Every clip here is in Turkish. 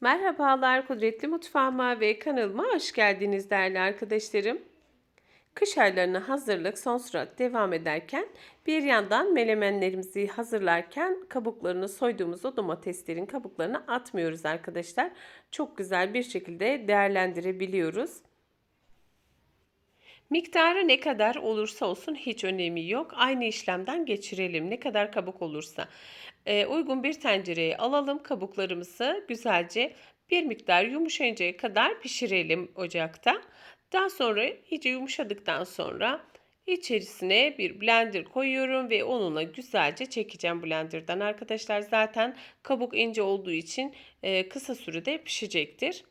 Merhabalar, Kudretli Mutfağıma ve kanalıma hoş geldiniz değerli arkadaşlarım. Kış aylarına hazırlık son sürat devam ederken bir yandan melemenlerimizi hazırlarken kabuklarını soyduğumuz o domateslerin kabuklarını atmıyoruz arkadaşlar. Çok güzel bir şekilde değerlendirebiliyoruz. Miktarı ne kadar olursa olsun hiç önemi yok. Aynı işlemden geçirelim. Ne kadar kabuk olursa. Uygun bir tencereye alalım kabuklarımızı güzelce bir miktar yumuşayıncaya kadar pişirelim ocakta. Daha sonra iyice yumuşadıktan sonra içerisine bir blender koyuyorum ve onunla güzelce çekeceğim blenderdan. Arkadaşlar zaten kabuk ince olduğu için kısa sürede pişecektir.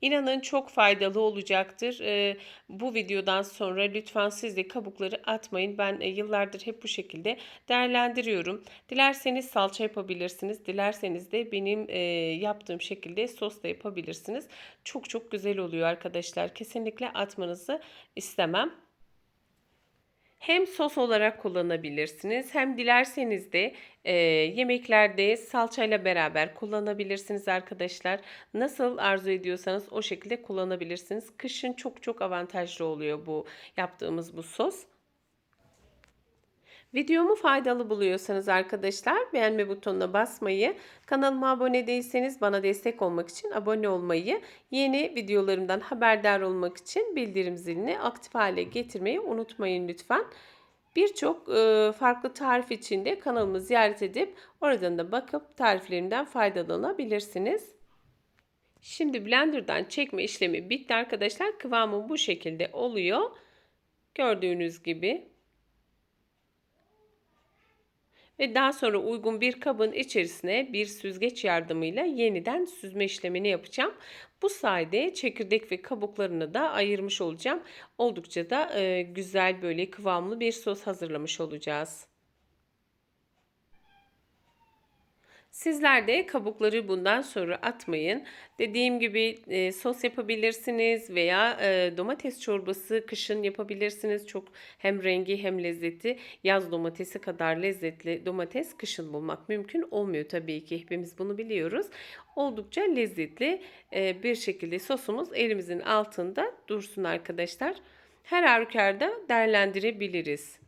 İnanın çok faydalı olacaktır. Ee, bu videodan sonra lütfen siz de kabukları atmayın. Ben e, yıllardır hep bu şekilde değerlendiriyorum. Dilerseniz salça yapabilirsiniz. Dilerseniz de benim e, yaptığım şekilde sos da yapabilirsiniz. Çok çok güzel oluyor arkadaşlar. Kesinlikle atmanızı istemem. Hem sos olarak kullanabilirsiniz hem dilerseniz de e, yemeklerde salçayla beraber kullanabilirsiniz arkadaşlar. Nasıl arzu ediyorsanız o şekilde kullanabilirsiniz. Kışın çok çok avantajlı oluyor bu yaptığımız bu sos. Videomu faydalı buluyorsanız arkadaşlar beğenme butonuna basmayı, kanalıma abone değilseniz bana destek olmak için abone olmayı, yeni videolarımdan haberdar olmak için bildirim zilini aktif hale getirmeyi unutmayın lütfen. Birçok e, farklı tarif için de kanalımı ziyaret edip oradan da bakıp tariflerimden faydalanabilirsiniz. Şimdi blenderdan çekme işlemi bitti arkadaşlar. Kıvamı bu şekilde oluyor. Gördüğünüz gibi ve daha sonra uygun bir kabın içerisine bir süzgeç yardımıyla yeniden süzme işlemini yapacağım. Bu sayede çekirdek ve kabuklarını da ayırmış olacağım. Oldukça da e, güzel böyle kıvamlı bir sos hazırlamış olacağız. Sizler de kabukları bundan sonra atmayın. Dediğim gibi e, sos yapabilirsiniz veya e, domates çorbası kışın yapabilirsiniz. Çok hem rengi hem lezzeti yaz domatesi kadar lezzetli domates kışın bulmak mümkün olmuyor tabii ki. Hepimiz bunu biliyoruz. Oldukça lezzetli e, bir şekilde sosumuz elimizin altında dursun arkadaşlar. Her halükarda değerlendirebiliriz.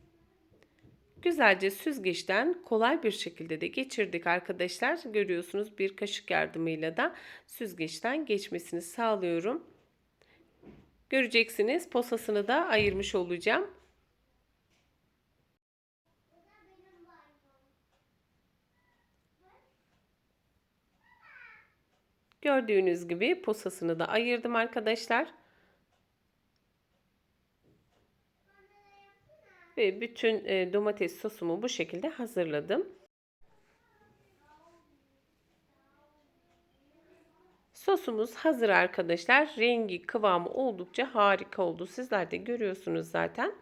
Güzelce süzgeçten kolay bir şekilde de geçirdik arkadaşlar. Görüyorsunuz bir kaşık yardımıyla da süzgeçten geçmesini sağlıyorum. Göreceksiniz posasını da ayırmış olacağım. Gördüğünüz gibi posasını da ayırdım arkadaşlar. Ve bütün e, domates sosumu bu şekilde hazırladım. Sosumuz hazır arkadaşlar. Rengi, kıvamı oldukça harika oldu. Sizler de görüyorsunuz zaten.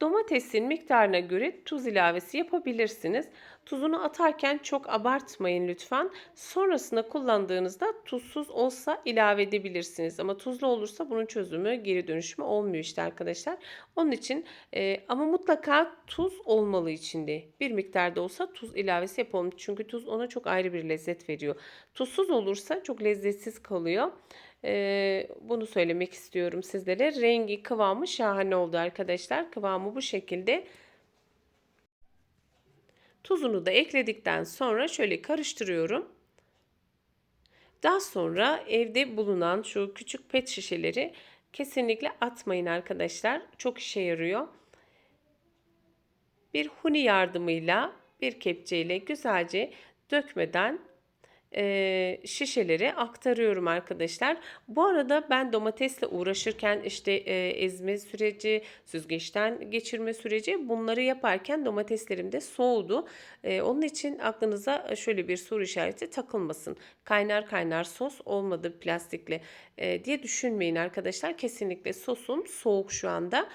Domatesin miktarına göre tuz ilavesi yapabilirsiniz. Tuzunu atarken çok abartmayın lütfen. Sonrasında kullandığınızda tuzsuz olsa ilave edebilirsiniz. Ama tuzlu olursa bunun çözümü geri dönüşümü olmuyor işte arkadaşlar. Onun için e, ama mutlaka tuz olmalı içinde. Bir miktarda olsa tuz ilavesi yapalım. Çünkü tuz ona çok ayrı bir lezzet veriyor. Tuzsuz olursa çok lezzetsiz kalıyor. Ee, bunu söylemek istiyorum sizlere. Rengi, kıvamı şahane oldu arkadaşlar. Kıvamı bu şekilde. Tuzunu da ekledikten sonra şöyle karıştırıyorum. Daha sonra evde bulunan şu küçük pet şişeleri kesinlikle atmayın arkadaşlar. Çok işe yarıyor. Bir huni yardımıyla bir kepçeyle güzelce dökmeden e, şişeleri aktarıyorum arkadaşlar. Bu arada ben domatesle uğraşırken işte e, ezme süreci, süzgeçten geçirme süreci bunları yaparken domateslerim de soğudu. E, onun için aklınıza şöyle bir soru işareti takılmasın. Kaynar kaynar sos olmadı plastikle e, diye düşünmeyin arkadaşlar. Kesinlikle sosum soğuk şu anda.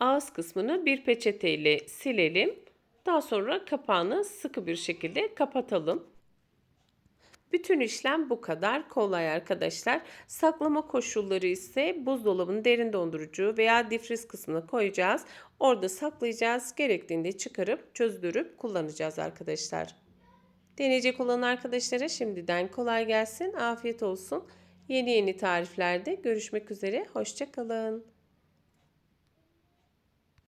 Ağız kısmını bir peçeteyle silelim. Daha sonra kapağını sıkı bir şekilde kapatalım. Bütün işlem bu kadar kolay arkadaşlar. Saklama koşulları ise buzdolabının derin dondurucu veya difriz kısmına koyacağız. Orada saklayacağız. Gerektiğinde çıkarıp çözdürüp kullanacağız arkadaşlar. Deneyecek olan arkadaşlara şimdiden kolay gelsin, afiyet olsun. Yeni yeni tariflerde görüşmek üzere, hoşçakalın.